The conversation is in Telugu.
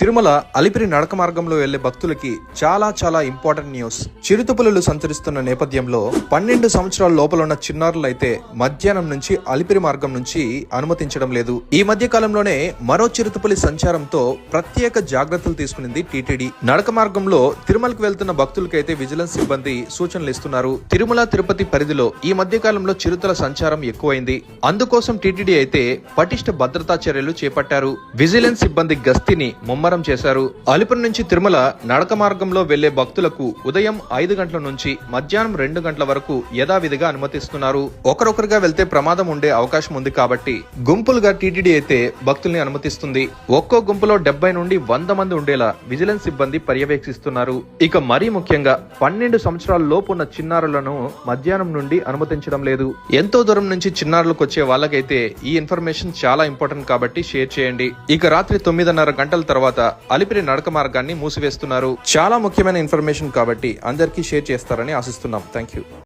తిరుమల అలిపిరి నడక మార్గంలో వెళ్ళే భక్తులకి చాలా చాలా ఇంపార్టెంట్ న్యూస్. చిరుతపులులు సంచరిస్తున్న నేపథ్యంలో పన్నెండు సంవత్సరాల లోపల ఉన్న చిన్నారులు అయితే మధ్యాహ్నం నుంచి అలిపిరి మార్గం నుంచి అనుమతించడం లేదు. ఈ మధ్య కాలంలోనే మరో చిరుతపులి సంచారంతో ప్రత్యేక జాగ్రత్తలు తీసుకునింది టీటీడీ. నడక మార్గంలో తిరుమలకు వెళ్తున్న భక్తులకైతే విజిలెన్స్ సిబ్బంది సూచనలు ఇస్తున్నారు. తిరుమల తిరుపతి పరిధిలో ఈ మధ్య కాలంలో చిరుతల సంచారం ఎక్కువైంది. అందుకోసం టీటీడీ అయితే పటిష్ట భద్రతా చర్యలు చేపట్టారు. విజిలెన్స్ సిబ్బంది గస్తీని ముమ్మర చేశారు. అలిపురం నుంచి తిరుమల నడక మార్గంలో వెళ్ళే భక్తులకు ఉదయం ఐదు గంటల నుంచి మధ్యాహ్నం రెండు గంటల వరకు యథావిధిగా అనుమతిస్తున్నారు. ఒకరొకరుగా వెళ్తే ప్రమాదం ఉండే అవకాశం ఉంది కాబట్టి గుంపులుగా టీటీడీ అయితే భక్తుల్ని అనుమతిస్తుంది. ఒక్కో గుంపులో డెబ్బై నుండి వంద మంది ఉండేలా విజిలెన్స్ సిబ్బంది పర్యవేక్షిస్తున్నారు. ఇక మరీ ముఖ్యంగా పన్నెండు సంవత్సరాల లోపు ఉన్న చిన్నారులను మధ్యాహ్నం నుండి అనుమతించడం లేదు. ఎంతో దూరం నుంచి చిన్నారులకు వచ్చే వాళ్ళకైతే ఈ ఇన్ఫర్మేషన్ చాలా ఇంపార్టెంట్ కాబట్టి షేర్ చేయండి. ఇక రాత్రి తొమ్మిదిన్నర గంటల తర్వాత అలిపిరి నడక మార్గాన్ని మూసివేస్తున్నారు. చాలా ముఖ్యమైన ఇన్ఫర్మేషన్ కాబట్టి అందరికీ షేర్ చేస్తారని ఆశిస్తున్నాం. Thank you